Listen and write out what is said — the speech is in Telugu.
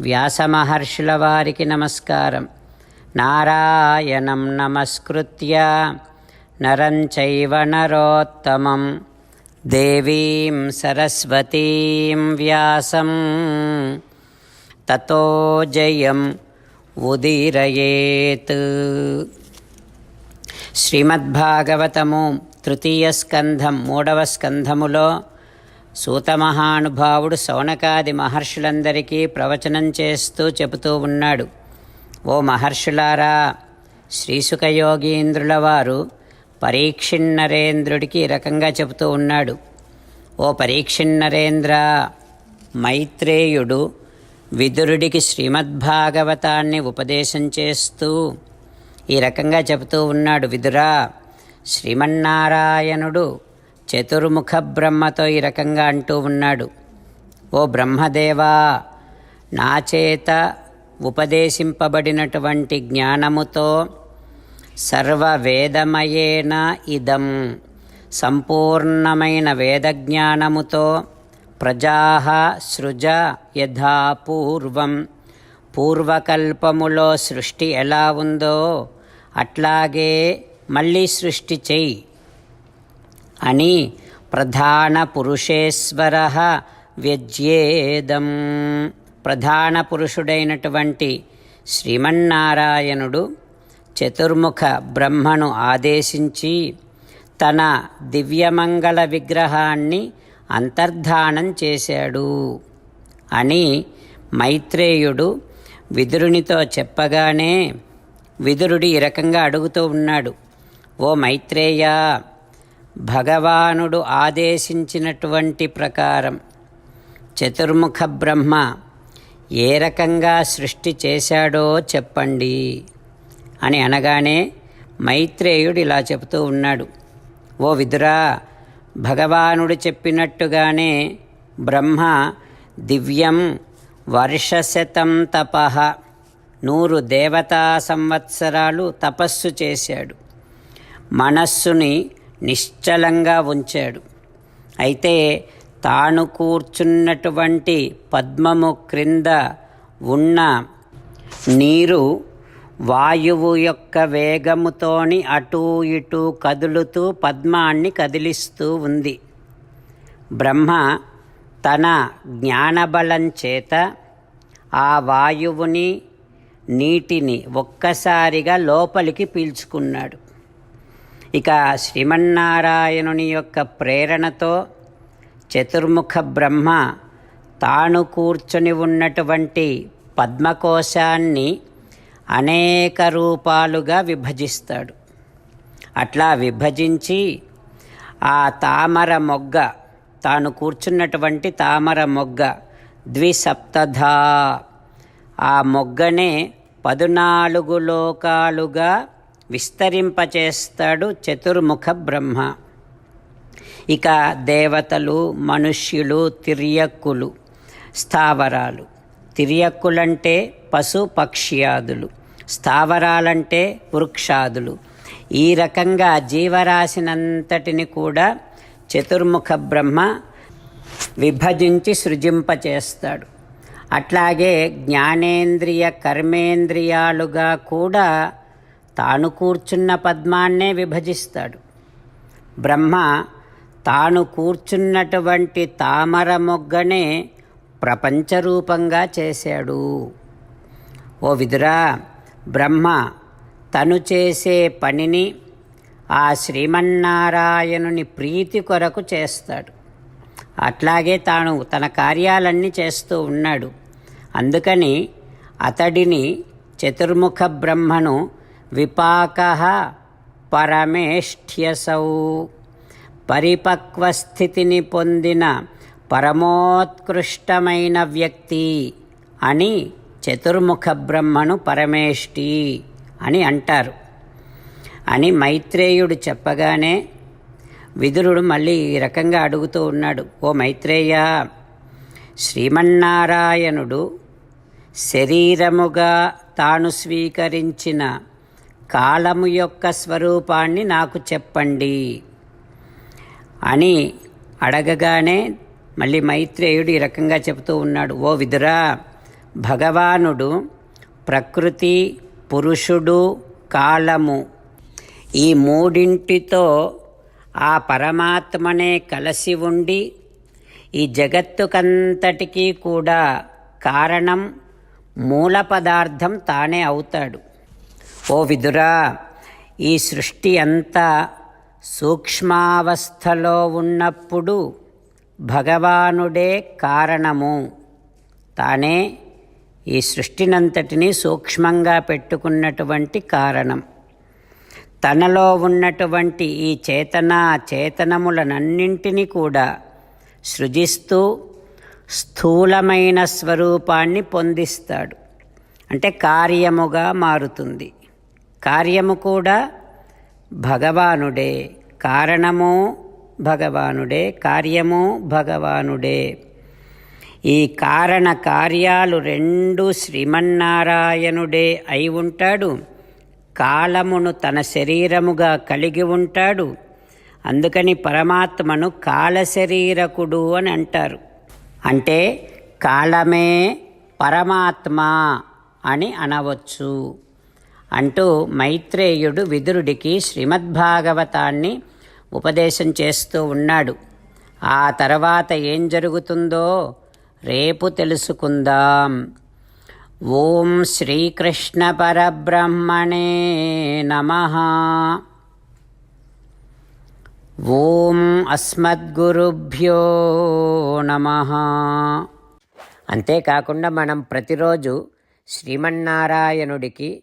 వ్యాసమహర్షుల వారికి నమస్కారం. నారాయణం నమస్కృత్య నరంచైవ నరోత్తమం. దేవీం సరస్వతీం వ్యాసం. తతో జయం ఉదీరయేత్. శ్రీమద్భాగవతము తృతీయ స్కంధం మూడవ స్కంధములో సూతమహానుభావుడు సౌనకాది మహర్షులందరికీ ప్రవచనం చేస్తూ చెబుతూ ఉన్నాడు. ఓ మహర్షులారా శ్రీసుఖయోగీంద్రుల వారు పరీక్షిన్నరేంద్రుడికి ఈ రకంగా చెబుతూ ఉన్నాడు. ఓ పరీక్షిన్నరేంద్ర మైత్రేయుడు విదురుడికి శ్రీమద్భాగవతాన్ని ఉపదేశం చేస్తూ ఈ రకంగా చెబుతూ ఉన్నాడు. విదురా శ్రీమన్నారాయణుడు చతుర్ముఖ బ్రహ్మతో ఈ రకంగా అంటూ ఉన్నాడు. ఓ బ్రహ్మదేవా నా చేత ఉపదేశింపబడినటువంటి జ్ఞానముతో సర్వ వేదమయేన ఇదం సంపూర్ణమైన వేదజ్ఞానముతో ప్రజా సృజ యథాపూర్వం పూర్వకల్పములో సృష్టి ఎలా ఉందో అట్లాగే మళ్ళీ సృష్టి చెయ్యి. అని ప్రధాన పురుషేశ్వర వ్యజ్యేదం. ప్రధాన పురుషుడైనటువంటి శ్రీమన్నారాయణుడు చతుర్ముఖ బ్రహ్మను ఆదేశించి తన దివ్యమంగళ విగ్రహాన్ని అంతర్ధానం చేశాడు అని మైత్రేయుడు విదురునితో చెప్పగానే విదురుడు ఈ రకంగా అడుగుతూ ఉన్నాడు ఓ మైత్రేయ భగవానుడు ఆదేశించినటువంటి ప్రకారం చతుర్ముఖ బ్రహ్మ ఏ రకంగా సృష్టి చేశాడో చెప్పండి అని అనగానే మైత్రేయుడు ఇలా చెబుతూ ఉన్నాడు. ఓ విదురా భగవానుడు చెప్పినట్టుగానే బ్రహ్మ దివ్యం వర్షశతం తపః నూరు దేవతా సంవత్సరాలు తపస్సు చేశాడు. మనస్సుని నిశ్చలంగా ఉంచాడు. అయితే తాను కూర్చున్నటువంటి పద్మము క్రింద ఉన్న నీరు వాయువు యొక్క వేగముతోని అటూ ఇటూ కదులుతూ పద్మాన్ని కదిలిస్తూ ఉంది. బ్రహ్మ తన జ్ఞానబలం చేత ఆ వాయువుని నీటిని ఒక్కసారిగా లోపలికి పీల్చుకున్నాడు. ఇక శ్రీమన్నారాయణుని యొక్క ప్రేరణతో చతుర్ముఖ బ్రహ్మ తాను కూర్చొని ఉన్నటువంటి పద్మకోశాన్ని అనేక రూపాలుగా విభజిస్తాడు. అట్లా విభజించి ఆ తామర మొగ్గ తాను కూర్చున్నటువంటి తామర మొగ్గ ద్విసప్తధా ఆ మొగ్గనే పదునాలుగు లోకాలుగా విస్తరింపచేస్తాడు చతుర్ముఖ బ్రహ్మ. ఇక దేవతలు మనుష్యులు తిర్యక్కులు స్థావరాలు. తిర్యక్కులంటే పశు పక్ష్యాదులు స్థావరాలంటే వృక్షాదులు. ఈ రకంగా జీవరాశినంతటిని కూడా చతుర్ముఖ బ్రహ్మ విభజించి సృజింపచేస్తాడు. అట్లాగే జ్ఞానేంద్రియ కర్మేంద్రియాలుగా కూడా తాను కూర్చున్న పద్మాన్నే విభజిస్తాడు. బ్రహ్మ తాను కూర్చున్నటువంటి తామర మొగ్గనే ప్రపంచరూపంగా చేశాడు. ఓ విదురా బ్రహ్మ తను చేసే పనిని ఆ శ్రీమన్నారాయణుని ప్రీతి కొరకు చేస్తాడు. అట్లాగే తాను తన కార్యాలన్నీ చేస్తూ ఉన్నాడు. అందుకని అతడిని చతుర్ముఖ బ్రహ్మను విపాక పరమేష్ఠ్యసౌ. పరిపక్వ స్థితిని పొందిన పరమోత్కృష్టమైన వ్యక్తి అని చతుర్ముఖ బ్రహ్మను పరమేష్టి అని అంటారు. అని మైత్రేయుడు చెప్పగానే విదురుడు మళ్ళీ ఈ రకంగా అడుగుతూ ఉన్నాడు. ఓ మైత్రేయ శ్రీమన్నారాయణుడు శరీరముగా తాను స్వీకరించిన కాలము యొక్క స్వరూపాన్ని నాకు చెప్పండి. అని అడగగానే మళ్ళీ మైత్రేయుడు ఈ రకంగా చెబుతూ ఉన్నాడు. ఓ విదురా భగవానుడు ప్రకృతి పురుషుడు కాలము ఈ మూడింటితో ఆ పరమాత్మనే కలిసి ఉండి ఈ జగత్తుకంతటికీ కూడా కారణం మూల పదార్థం తానే అవుతాడు. ఓ విదురా ఈ సృష్టి అంతా సూక్ష్మావస్థలో ఉన్నప్పుడు భగవానుడే కారణము. తానే ఈ సృష్టినంతటినీ సూక్ష్మంగా పెట్టుకున్నటువంటి కారణం. తనలో ఉన్నటువంటి ఈ చేతన చేతనములనన్నింటినీ కూడా సృజిస్తూ స్థూలమైన స్వరూపాన్ని పొందిస్తాడు. అంటే కార్యముగా మారుతుంది. కార్యము కూడా భగవానుడే. కారణము భగవానుడే కార్యము భగవానుడే. ఈ కారణ కార్యాలు రెండు శ్రీమన్నారాయణుడే అయి ఉంటాడు. కాలమును తన శరీరముగా కలిగి ఉంటాడు. అందుకని పరమాత్మను కాలశరీరకుడు అని అంటారు. అంటే కాలమే పరమాత్మ అని అనవచ్చు. అంటూ మైత్రేయుడు విదురుడికి శ్రీమద్భాగవతాన్ని ఉపదేశం చేస్తూ ఉన్నాడు. ఆ తర్వాత ఏం జరుగుతుందో రేపు తెలుసుకుందాం. ఓం శ్రీకృష్ణ పరబ్రహ్మణే నమ. ఓం అస్మద్గురుభ్యో నమ. అంతేకాకుండా మనం ప్రతిరోజు శ్రీమన్నారాయణుడికి